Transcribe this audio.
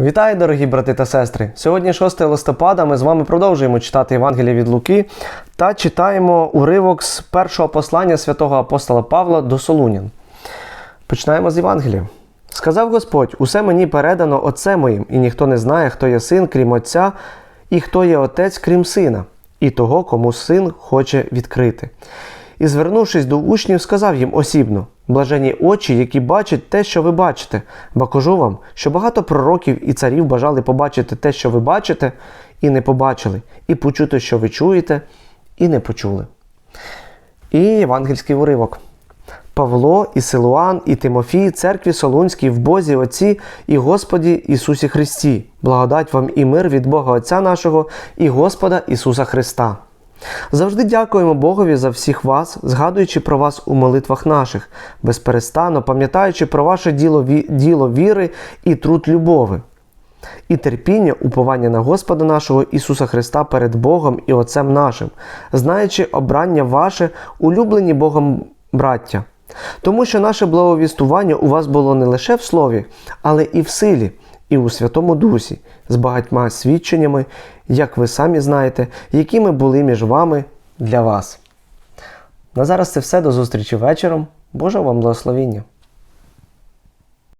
Вітаю, дорогі брати та сестри! Сьогодні 6 листопада. Ми з вами продовжуємо читати Євангеліє від Луки та читаємо уривок з першого послання святого апостола Павла до Солунян. Починаємо з Євангелія. Сказав Господь: Усе мені передано Отце моїм, і ніхто не знає, хто є син, крім Отця, і хто є отець, крім сина, і того, кому син хоче відкрити. І, звернувшись до учнів, сказав їм осібно: блажені очі, які бачать те, що ви бачите, бо кажу вам, що багато пророків і царів бажали побачити те, що ви бачите, і не побачили, і почути, що ви чуєте, і не почули. І євангельський уривок. Павло, і Силуан, і Тимофій, церкві Солунській, в Бозі Отці і Господі Ісусі Христі, благодать вам і мир від Бога Отця нашого і Господа Ісуса Христа. Завжди дякуємо Богові за всіх вас, згадуючи про вас у молитвах наших, безперестанно пам'ятаючи про ваше діло, діло віри і труд любови, і терпіння, уповання на Господа нашого Ісуса Христа перед Богом і Отцем нашим, знаючи обрання ваше, улюблені Богом браття. Тому що наше благовістування у вас було не лише в слові, але і в силі, і у Святому Дусі, з багатьма свідченнями, як ви самі знаєте, якими були між вами для вас. На зараз це все. До зустрічі вечором. Божого вам благословіння!